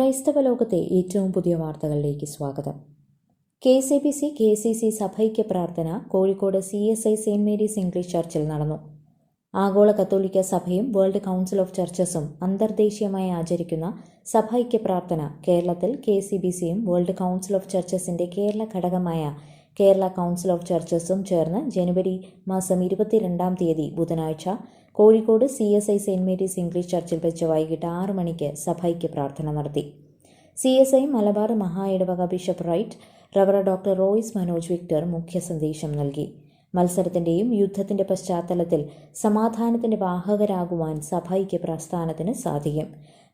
ക്രൈസ്തവ ലോകത്തെ ഏറ്റവും പുതിയ വാർത്തകളിലേക്ക് സ്വാഗതം. K C B C K C C സഭൈക്യ പ്രാർത്ഥന Kozhikode C S I saint Mary's English ചർച്ചിൽ നടന്നു. ആഗോള കത്തോലിക്ക സഭയും വേൾഡ് കൗൺസിൽ ഓഫ് ചർച്ചസും അന്തർദേശീയമായി ആചരിക്കുന്ന സഭൈക്യ പ്രാർത്ഥന കേരളത്തിൽ കെ സി ബി സിയും വേൾഡ് കൗൺസിൽ ഓഫ് ചർച്ചസിന്റെ കേരള ഘടകമായ കേരള കൗൺസിൽ ഓഫ് ചർച്ചസും ചേർന്ന് ജനുവരി മാസം ഇരുപത്തിരണ്ടാം തീയതി ബുധനാഴ്ച Kozhikode C S I saint Mary's English ചർച്ചിൽ വെച്ച് വൈകിട്ട് ആറു മണിക്ക് സഭയ്ക്ക് പ്രാർത്ഥന നടത്തി. സി എസ് ഐ മലബാർ മഹാ ഇടവക ബിഷപ്പ് റൈറ്റ് റവറ ഡോക്ടർ റോയിസ് മനോജ് വിക്ടർ മുഖ്യ സന്ദേശം നൽകി. മത്സരത്തിന്റെയും യുദ്ധത്തിന്റെ പശ്ചാത്തലത്തിൽ സമാധാനത്തിന്റെ വാഹകരാകുവാൻ സഭയ്ക്ക് പ്രസ്ഥാനത്തിന് സാധിക്കും.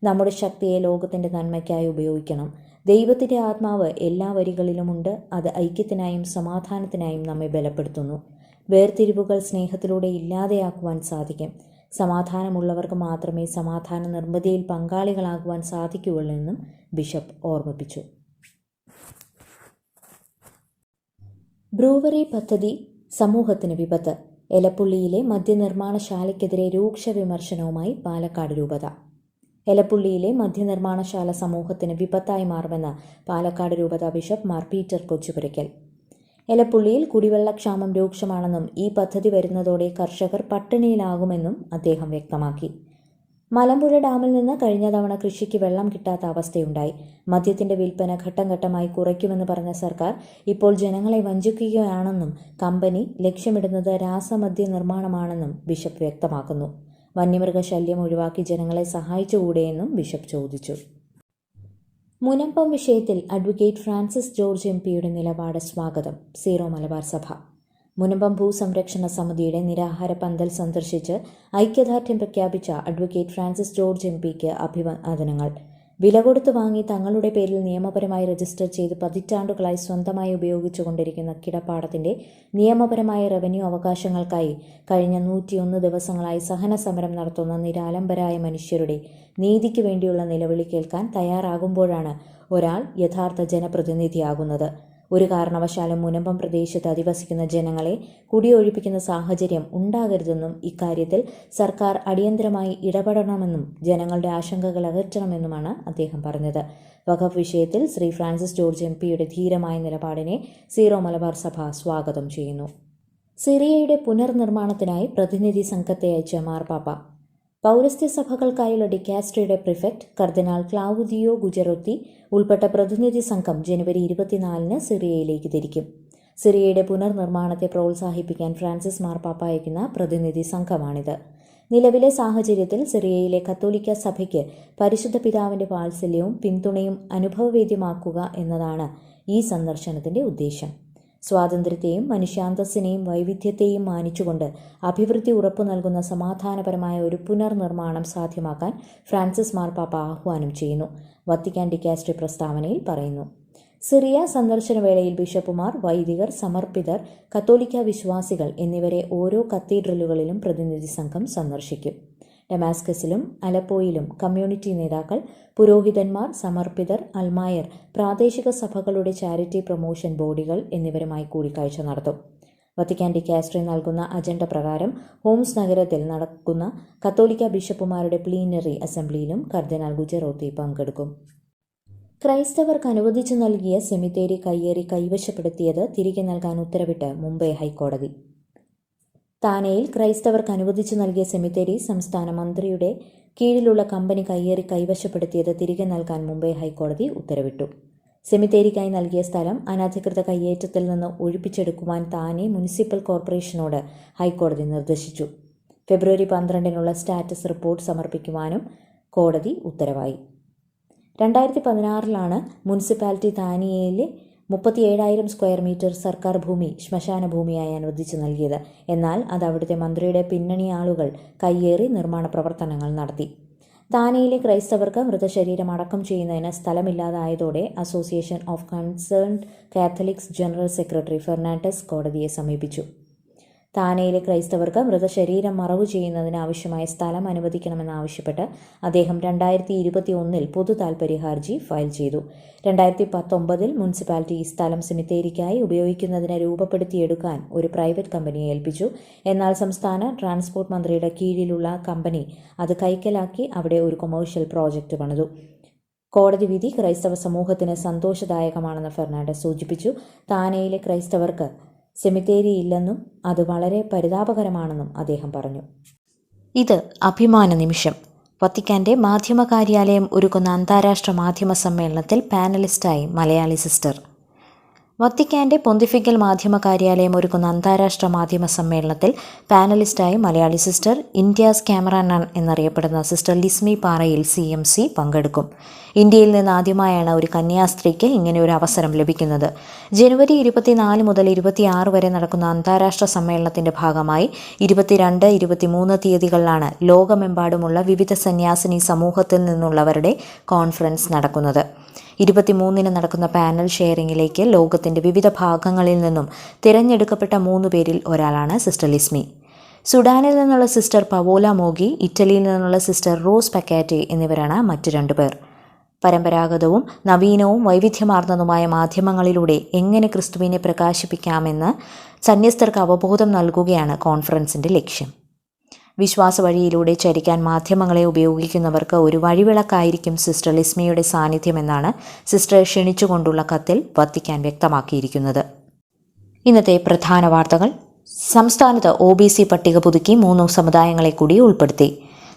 നമ്മുടെ ശക്തിയെ ലോകത്തിന്റെ നന്മയ്ക്കായി ഉപയോഗിക്കണം. ദൈവത്തിന്റെ ആത്മാവ് എല്ലാ വരികളിലുമുണ്ട്. അത് ഐക്യത്തിനായും സമാധാനത്തിനായും നമ്മെ ബലപ്പെടുത്തുന്നു. വേർതിരിവുകൾ സ്നേഹത്തിലൂടെ ഇല്ലാതെയാക്കുവാൻ സാധിക്കും. സമാധാനമുള്ളവർക്ക് മാത്രമേ സമാധാന നിർമ്മിതിയിൽ പങ്കാളികളാകുവാൻ സാധിക്കുകയുള്ളൂ എന്നും ബിഷപ്പ് ഓർമ്മിപ്പിച്ചു. ബ്രൂവറി പദ്ധതി സമൂഹത്തിന് വിപത്ത്. എലപ്പുള്ളിയിലെ മദ്യനിർമ്മാണശാലയ്ക്കെതിരെ രൂക്ഷ വിമർശനവുമായി പാലക്കാട് രൂപത. എലപ്പുള്ളിയിലെ മദ്യനിർമ്മാണശാല സമൂഹത്തിന് വിപത്തായി മാറുമെന്ന് പാലക്കാട് രൂപത ബിഷപ്പ് മാർ പീറ്റർ കൊച്ചുപുരയ്ക്കൽ. എലപ്പുള്ളിയിൽ കുടിവെള്ളക്ഷാമം രൂക്ഷമാണെന്നും ഈ പദ്ധതി വരുന്നതോടെ കർഷകർ പട്ടിണിയിലാകുമെന്നും അദ്ദേഹം വ്യക്തമാക്കി. മലമ്പുഴ ഡാമിൽ നിന്ന് കഴിഞ്ഞ തവണ കൃഷിക്ക് വെള്ളം കിട്ടാത്ത അവസ്ഥയുണ്ടായി. മദ്യത്തിന്റെ വിൽപ്പന ഘട്ടം ഘട്ടമായി കുറയ്ക്കുമെന്ന് പറഞ്ഞ സർക്കാർ ഇപ്പോൾ ജനങ്ങളെ വഞ്ചിക്കുകയാണെന്നും കമ്പനി ലക്ഷ്യമിടുന്നത് രാസമദ്യ നിർമ്മാണമാണെന്നും ബിഷപ്പ് വ്യക്തമാക്കുന്നു. വന്യമൃഗശല്യം ഒഴിവാക്കി ജനങ്ങളെ സഹായിച്ചുകൂടെയെന്നും ബിഷപ്പ് ചോദിച്ചു. മുനമ്പം വിഷയത്തിൽ അഡ്വക്കേറ്റ് ഫ്രാൻസിസ് ജോർജ് എം പിയുടെ നിലപാട് സ്വാഗതം. സീറോ മലബാർ സഭ. മുനമ്പം ഭൂസംരക്ഷണ സമിതിയുടെ നിരാഹാര പന്തൽ സന്ദർശിച്ച് ഐക്യദാർഢ്യം പ്രഖ്യാപിച്ച അഡ്വക്കേറ്റ് ഫ്രാൻസിസ് ജോർജ് എം പിക്ക് അഭിവാദനങ്ങൾ. വില കൊടുത്ത് വാങ്ങി തങ്ങളുടെ പേരിൽ നിയമപരമായി രജിസ്റ്റർ ചെയ്ത് പതിറ്റാണ്ടുകളായി സ്വന്തമായി ഉപയോഗിച്ചുകൊണ്ടിരിക്കുന്ന കിടപ്പാടത്തിന്റെ നിയമപരമായ റവന്യൂ അവകാശങ്ങൾക്കായി കഴിഞ്ഞ നൂറ്റിയൊന്ന് ദിവസങ്ങളായി സഹന സമരം നടത്തുന്ന നിരാലംബരായ മനുഷ്യരുടെ നീതിക്ക് വേണ്ടിയുള്ള നിലവിളി കേൾക്കാൻ തയ്യാറാകുമ്പോഴാണ് ഒരാൾ യഥാർത്ഥ ജനപ്രതിനിധിയാകുന്നത്. ഒരു കാരണവശാലും മുനമ്പം പ്രദേശത്ത് അധിവസിക്കുന്ന ജനങ്ങളെ കുടിയൊഴിപ്പിക്കുന്ന സാഹചര്യം ഉണ്ടാകരുതെന്നും ഇക്കാര്യത്തിൽ സർക്കാർ അടിയന്തരമായി ഇടപെടണമെന്നും ജനങ്ങളുടെ ആശങ്കകൾ അകറ്റണമെന്നുമാണ് അദ്ദേഹം പറഞ്ഞത്. വഖഫ് വിഷയത്തിൽ ശ്രീ ഫ്രാൻസിസ് ജോർജ് എം പിയുടെ ധീരമായ നിലപാടിനെ സീറോ മലബാർ സഭ സ്വാഗതം ചെയ്യുന്നു. സിറിയയുടെ പുനർനിർമ്മാണത്തിനായി പ്രതിനിധി സംഘത്തെ അയച്ച മാർപ്പാപ്പ പൗരസ്ത്യ സഭകൾക്കായുള്ള ഡിക്കാസ്ട്രിയുടെ പ്രിഫക്ട് കർദിനാൾ ക്ലാവുദിയോ ഗുജറൊത്തി ഉൾപ്പെട്ട പ്രതിനിധി സംഘം ജനുവരി ഇരുപത്തിനാലിന് സിറിയയിലേക്ക് തിരിക്കും. സിറിയയുടെ പുനർനിർമ്മാണത്തെ പ്രോത്സാഹിപ്പിക്കാൻ ഫ്രാൻസിസ് മാർപ്പാപ്പ അയക്കുന്ന പ്രതിനിധി സംഘമാണിത്. നിലവിലെ സാഹചര്യത്തിൽ സിറിയയിലെ കത്തോലിക്ക സഭയ്ക്ക് പരിശുദ്ധ പിതാവിന്റെ വാത്സല്യവും പിന്തുണയും അനുഭവവേദ്യമാക്കുക എന്നതാണ് ഈ സന്ദർശനത്തിന്റെ ഉദ്ദേശം. സ്വാതന്ത്ര്യത്തെയും മനുഷ്യാന്തസ്സിനെയും വൈവിധ്യത്തെയും മാനിച്ചുകൊണ്ട് അഭിവൃദ്ധി ഉറപ്പു നൽകുന്ന സമാധാനപരമായ ഒരു പുനർനിർമ്മാണം സാധ്യമാക്കാൻ ഫ്രാൻസിസ് മാർപ്പാപ്പ ആഹ്വാനം ചെയ്യുന്നു. വത്തിക്കാൻ ഡിക്കാസ്ട്രി പ്രസ്താവനയിൽ പറയുന്നു. സിറിയ സന്ദർശനവേളയിൽ ബിഷപ്പുമാർ വൈദികർ സമർപ്പിതർ കത്തോലിക്ക വിശ്വാസികൾ എന്നിവരെ ഓരോ കത്തീഡ്രലുകളിലും പ്രതിനിധി സംഘം സന്ദർശിക്കും. ഡമാസ്കസിലും അലപ്പോയിലും കമ്മ്യൂണിറ്റി നേതാക്കൾ പുരോഹിതന്മാർ സമർപ്പിതർ അൽമായർ പ്രാദേശിക സഭകളുടെ ചാരിറ്റി പ്രൊമോഷൻ ബോഡികൾ എന്നിവരുമായി കൂടിക്കാഴ്ച നടത്തും. വത്തിക്കാൻ ഡിക്കാസ്ട്രി നൽകുന്ന അജണ്ട പ്രകാരം ഹോംസ് നഗരത്തിൽ നടക്കുന്ന കത്തോലിക്ക ബിഷപ്പുമാരുടെ പ്ലീനറി അസംബ്ലിയിലും കർദിനാൾ ഗുജറോത്തി പങ്കെടുക്കും. ക്രൈസ്തവർക്ക് അനുവദിച്ചു നൽകിയ സെമിത്തേരി കയ്യേറി കൈവശപ്പെടുത്തിയത് തിരികെ നൽകാൻ ഉത്തരവിട്ട് മുംബൈ ഹൈക്കോടതി. താനെയിൽ ക്രൈസ്തവർക്ക് അനുവദിച്ചു നൽകിയ സെമിത്തേരി സംസ്ഥാന മന്ത്രിയുടെ കീഴിലുള്ള കമ്പനി കയ്യേറി കൈവശപ്പെടുത്തിയത് തിരികെ നൽകാൻ മുംബൈ ഹൈക്കോടതി ഉത്തരവിട്ടു. സെമിത്തേരിക്കായി നൽകിയ സ്ഥലം അനധികൃത കയ്യേറ്റത്തിൽ നിന്ന് ഒഴിപ്പിച്ചെടുക്കുവാൻ താനെ മുനിസിപ്പൽ കോർപ്പറേഷനോട് ഹൈക്കോടതി നിർദ്ദേശിച്ചു. ഫെബ്രുവരി പന്ത്രണ്ടിനുള്ള സ്റ്റാറ്റസ് റിപ്പോർട്ട് സമർപ്പിക്കുവാനും കോടതി ഉത്തരവായി. രണ്ടായിരത്തി പതിനാറിലാണ് മുനിസിപ്പാലിറ്റി താനിയയിലെ മുപ്പത്തിയേഴായിരം സ്ക്വയർ മീറ്റർ സർക്കാർ ഭൂമി ശ്മശാന ഭൂമിയായി അനുവദിച്ചു നൽകിയത്. എന്നാൽ അത് അവിടുത്തെ മന്ത്രിയുടെ പിന്നണി ആളുകൾ കയ്യേറി നിർമ്മാണ പ്രവർത്തനങ്ങൾ നടത്തി. താനയിലെ ക്രൈസ്തവർക്ക് മൃതശരീരം അടക്കം ചെയ്യുന്നതിന് സ്ഥലമില്ലാതായതോടെ association of concerned Catholics general secretary Fernandes കോടതിയെ സമീപിച്ചു. താനയിലെ ക്രൈസ്തവർക്ക് മൃതശരീരം മറവു ചെയ്യുന്നതിന് ആവശ്യമായ സ്ഥലം അനുവദിക്കണമെന്നാവശ്യപ്പെട്ട് അദ്ദേഹം രണ്ടായിരത്തി ഇരുപത്തി ഒന്നിൽ പൊതു താൽപര്യ ഹർജി ഫയൽ ചെയ്തു. രണ്ടായിരത്തി പത്തൊമ്പതിൽ മുനിസിപ്പാലിറ്റി ഈ സ്ഥലം സിമിത്തേരിക്കായി ഉപയോഗിക്കുന്നതിന് രൂപപ്പെടുത്തിയെടുക്കാൻ ഒരു പ്രൈവറ്റ് കമ്പനിയെ ഏൽപ്പിച്ചു. എന്നാൽ സംസ്ഥാന ട്രാൻസ്പോർട്ട് മന്ത്രിയുടെ കീഴിലുള്ള കമ്പനി അത് കൈക്കലാക്കി അവിടെ ഒരു കൊമേഴ്ഷ്യൽ പ്രോജക്റ്റ് പണിതു. കോടതി വിധി ക്രൈസ്തവ സമൂഹത്തിന് സന്തോഷദായകമാണെന്ന് ഫെർണാണ്ടസ് സൂചിപ്പിച്ചു. താനയിലെ ക്രൈസ്തവർക്ക് സെമിത്തേരി ഇല്ലെന്നും അത് വളരെ പരിതാപകരമാണെന്നും അദ്ദേഹം പറഞ്ഞു. ഇത് അഭിമാന നിമിഷം. വത്തിക്കാന്റെ മാധ്യമ കാര്യാലയം ഒരുക്കുന്ന അന്താരാഷ്ട്ര മാധ്യമ സമ്മേളനത്തിൽ പാനലിസ്റ്റായി മലയാളി സിസ്റ്റർ വത്തിക്കാന്റെ പൊന്തിഫിക്കൽ മാധ്യമ കാര്യാലയം ഒരുക്കുന്ന അന്താരാഷ്ട്ര മാധ്യമ സമ്മേളനത്തിൽ പാനലിസ്റ്റായി Malayali sister India's camera nun എന്നറിയപ്പെടുന്ന സിസ്റ്റർ ലിസ്മി പാറയിൽ സി എം സി പങ്കെടുക്കും. ഇന്ത്യയിൽ നിന്ന് ആദ്യമായാണ് ഒരു കന്യാസ്ത്രീക്ക് ഇങ്ങനെ ഒരു അവസരം ലഭിക്കുന്നത്. ജനുവരി ഇരുപത്തിനാല് മുതൽ ഇരുപത്തിയാറ് വരെ നടക്കുന്ന അന്താരാഷ്ട്ര സമ്മേളനത്തിന്റെ ഭാഗമായി ഇരുപത്തിരണ്ട് ഇരുപത്തിമൂന്ന് തീയതികളിലാണ് ലോകമെമ്പാടുമുള്ള വിവിധ സന്യാസിനി സമൂഹത്തിൽ നിന്നുള്ളവരുടെ കോൺഫറൻസ് നടക്കുന്നത്. ഇരുപത്തിമൂന്നിന് നടക്കുന്ന പാനൽ ഷെയറിംഗിലേക്ക് ലോകത്തിന്റെ വിവിധ ഭാഗങ്ങളിൽ നിന്നും തിരഞ്ഞെടുക്കപ്പെട്ട മൂന്ന് പേരിൽ ഒരാളാണ് സിസ്റ്റർ ലിസ്മി. സുഡാനിൽ നിന്നുള്ള സിസ്റ്റർ പവോല മോഗി ഇറ്റലിയിൽ നിന്നുള്ള സിസ്റ്റർ റോസ് പക്കാറ്റെ എന്നിവരാണ് മറ്റു രണ്ടുപേർ പരമ്പരാഗതവും നവീനവും വൈവിധ്യമാർന്നതുമായ മാധ്യമങ്ങളിലൂടെ എങ്ങനെ ക്രിസ്തുവിനെ പ്രകാശിപ്പിക്കാമെന്ന് സന്യസ്തർക്ക് അവബോധം നൽകുകയാണ് കോൺഫറൻസിന്റെ ലക്ഷ്യം. വിശ്വാസ വഴിയിലൂടെ ചരിക്കാൻ മാധ്യമങ്ങളെ ഉപയോഗിക്കുന്നവർക്ക് ഒരു വഴിവിളക്കായിരിക്കും സിസ്റ്റർ ലിസ്മിയുടെ സാന്നിധ്യമെന്നാണ് സിസ്റ്റർ ക്ഷണിച്ചുകൊണ്ടുള്ള കത്തിൽ വത്തിക്കാൻ വ്യക്തമാക്കിയിരിക്കുന്നത്. ഇന്നത്തെ പ്രധാന വാർത്തകൾ. സംസ്ഥാനത്ത് ഒ ബി സി പട്ടിക പുതുക്കി മൂന്ന് സമുദായങ്ങളെ കൂടി ഉൾപ്പെടുത്തി.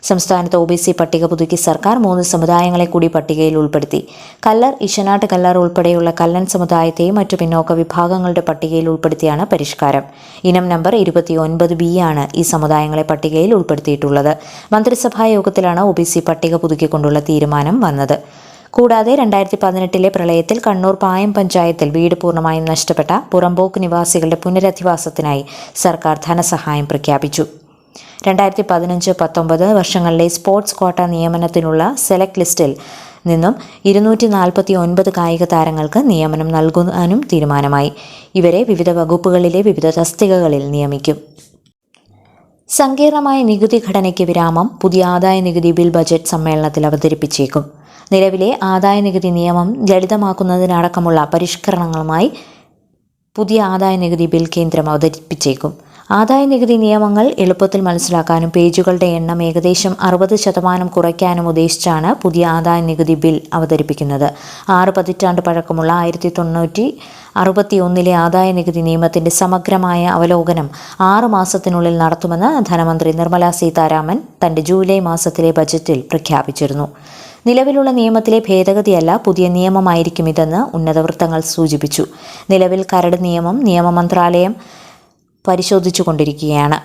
സംസ്ഥാനത്ത് ഒ ബി സി പട്ടിക പുതുക്കി സർക്കാർ മൂന്ന് സമുദായങ്ങളെ കൂടി പട്ടികയിൽ ഉൾപ്പെടുത്തി. കല്ലർ ഇശനാട്ട് കല്ലർ ഉൾപ്പെടെയുള്ള കല്ലൻ സമുദായത്തെയും മറ്റു പിന്നോക്ക വിഭാഗങ്ങളുടെ പട്ടികയിൽ ഉൾപ്പെടുത്തിയാണ് പരിഷ്കാരം. ഇനം നമ്പർ ഇരുപത്തിയൊൻപത് ബി ആണ് ഈ സമുദായങ്ങളെ പട്ടികയിൽ ഉൾപ്പെടുത്തിയിട്ടുള്ളത്. മന്ത്രിസഭാ യോഗത്തിലാണ് ഒ ബി സി പട്ടിക പുതുക്കിക്കൊണ്ടുള്ള തീരുമാനം വന്നത്. കൂടാതെ രണ്ടായിരത്തി പതിനെട്ടിലെ പ്രളയത്തിൽ കണ്ണൂർ പായം പഞ്ചായത്തിൽ വീട് പൂർണമായും നഷ്ടപ്പെട്ട പുറമ്പോക്ക് നിവാസികളുടെ പുനരധിവാസത്തിനായി സർക്കാർ ധനസഹായം പ്രഖ്യാപിച്ചു. രണ്ടായിരത്തി പതിനഞ്ച് പത്തൊമ്പത് വർഷങ്ങളിലെ സ്പോർട്സ് ക്വാട്ട നിയമനത്തിനുള്ള സെലക്ട് ലിസ്റ്റിൽ നിന്നും ഇരുന്നൂറ്റി നാൽപ്പത്തി ഒൻപത് കായിക താരങ്ങൾക്ക് നിയമനം നൽകാനും തീരുമാനമായി. ഇവരെ വിവിധ വകുപ്പുകളിലെ വിവിധ തസ്തികകളിൽ നിയമിക്കും. സങ്കീർണമായ നികുതി ഘടനയ്ക്ക് വിരാമം പുതിയ ആദായ നികുതി ബിൽ ബജറ്റ് സമ്മേളനത്തിൽ അവതരിപ്പിച്ചേക്കും. നിലവിലെ ആദായ നികുതി നിയമം ലളിതമാക്കുന്നതിനടക്കമുള്ള പരിഷ്കരണങ്ങളുമായി പുതിയ ആദായ നികുതി ബിൽ കേന്ദ്രം അവതരിപ്പിച്ചേക്കും. ആദായ നികുതി നിയമങ്ങൾ എളുപ്പത്തിൽ മനസ്സിലാക്കാനും പേജുകളുടെ എണ്ണം ഏകദേശം അറുപത് ശതമാനം കുറയ്ക്കാനും ഉദ്ദേശിച്ചാണ് പുതിയ ആദായ നികുതി ബിൽ അവതരിപ്പിക്കുന്നത്. ആറ് പതിറ്റാണ്ട് പഴക്കമുള്ള ആയിരത്തി തൊണ്ണൂറ്റി അറുപത്തി ഒന്നിലെ ആദായ നികുതി നിയമത്തിന്റെ സമഗ്രമായ അവലോകനം ആറ് മാസത്തിനുള്ളിൽ നടത്തുമെന്ന് ധനമന്ത്രി നിർമ്മല സീതാരാമൻ തന്റെ ജൂലൈ മാസത്തിലെ ബജറ്റിൽ പ്രഖ്യാപിച്ചിരുന്നു. നിലവിലുള്ള നിയമത്തിലെ ഭേദഗതിയല്ല പുതിയ നിയമമായിരിക്കും ഇതെന്ന് ഉന്നതവൃത്തങ്ങൾ സൂചിപ്പിച്ചു. നിലവിൽ കരട് നിയമം നിയമ മന്ത്രാലയം പരിശോധിച്ചു കൊണ്ടിരിക്കുകയാണ്.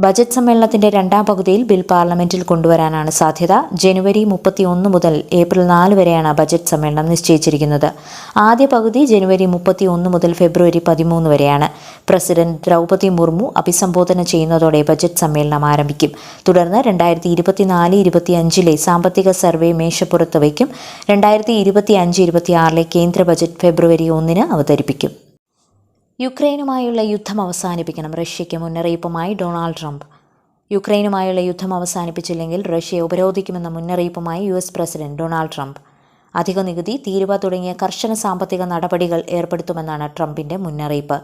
ബജറ്റ് സമ്മേളനത്തിന്റെ രണ്ടാം പകുതിയിൽ ബിൽ പാർലമെന്റിൽ കൊണ്ടുവരാനാണ് സാധ്യത. ജനുവരി മുപ്പത്തി ഒന്ന് മുതൽ ഏപ്രിൽ നാല് വരെയാണ് ബജറ്റ് സമ്മേളനം നിശ്ചയിച്ചിരിക്കുന്നത്. ആദ്യ പകുതി ജനുവരി മുപ്പത്തി ഒന്ന് മുതൽ ഫെബ്രുവരി പതിമൂന്ന് വരെയാണ്. പ്രസിഡന്റ് ദ്രൗപതി മുർമു അഭിസംബോധന ചെയ്യുന്നതോടെ ബജറ്റ് സമ്മേളനം ആരംഭിക്കും. തുടർന്ന് രണ്ടായിരത്തി ഇരുപത്തിനാല് ഇരുപത്തിയഞ്ചിലെ സാമ്പത്തിക സർവേ മേശപ്പുറത്ത് വയ്ക്കും. രണ്ടായിരത്തി ഇരുപത്തി അഞ്ച് ഇരുപത്തിയാറിലെ കേന്ദ്ര ബജറ്റ് ഫെബ്രുവരി ഒന്നിന് അവതരിപ്പിക്കും. യുക്രൈനുമായുള്ള യുദ്ധം അവസാനിപ്പിക്കണം. റഷ്യയ്ക്ക് മുന്നറിയിപ്പുമായി ഡൊണാൾഡ് ട്രംപ്. യുക്രൈനുമായുള്ള യുദ്ധം അവസാനിപ്പിച്ചില്ലെങ്കിൽ റഷ്യയെ ഉപരോധിക്കുമെന്ന മുന്നറിയിപ്പുമായി U S president Donald Trump. അധിക നികുതി തീരുവ തുടങ്ങിയ കർശന സാമ്പത്തിക നടപടികൾ ഏർപ്പെടുത്തുമെന്നാണ് ട്രംപിന്റെ മുന്നറിയിപ്പ്.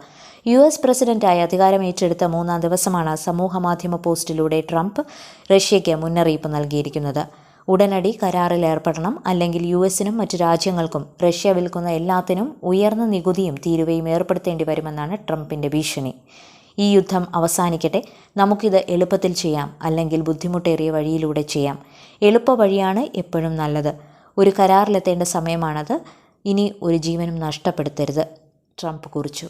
യു എസ് പ്രസിഡന്റായി അധികാരമേറ്റെടുത്ത മൂന്നാം ദിവസമാണ് സമൂഹമാധ്യമ പോസ്റ്റിലൂടെ ട്രംപ് റഷ്യയ്ക്ക് മുന്നറിയിപ്പ് നൽകിയിരിക്കുന്നത്. ഉടനടി കരാറിൽ ഏർപ്പെടണം. അല്ലെങ്കിൽ യു എസിനും മറ്റു രാജ്യങ്ങൾക്കും റഷ്യ വിൽക്കുന്ന എല്ലാത്തിനും ഉയർന്ന നികുതിയും തീരുവയും ഏർപ്പെടുത്തേണ്ടി വരുമെന്നാണ് ട്രംപിന്റെ ഭീഷണി. ഈ യുദ്ധം അവസാനിക്കട്ടെ. നമുക്കിത് എളുപ്പത്തിൽ ചെയ്യാം. അല്ലെങ്കിൽ ബുദ്ധിമുട്ടേറിയ വഴിയിലൂടെ ചെയ്യാം. എളുപ്പ വഴിയാണ് എപ്പോഴും നല്ലത്. ഒരു കരാറിലെത്തേണ്ട സമയമാണത്. ഇനി ഒരു ജീവനും നഷ്ടപ്പെടുത്തരുത്. ട്രംപ് കുറിച്ചു.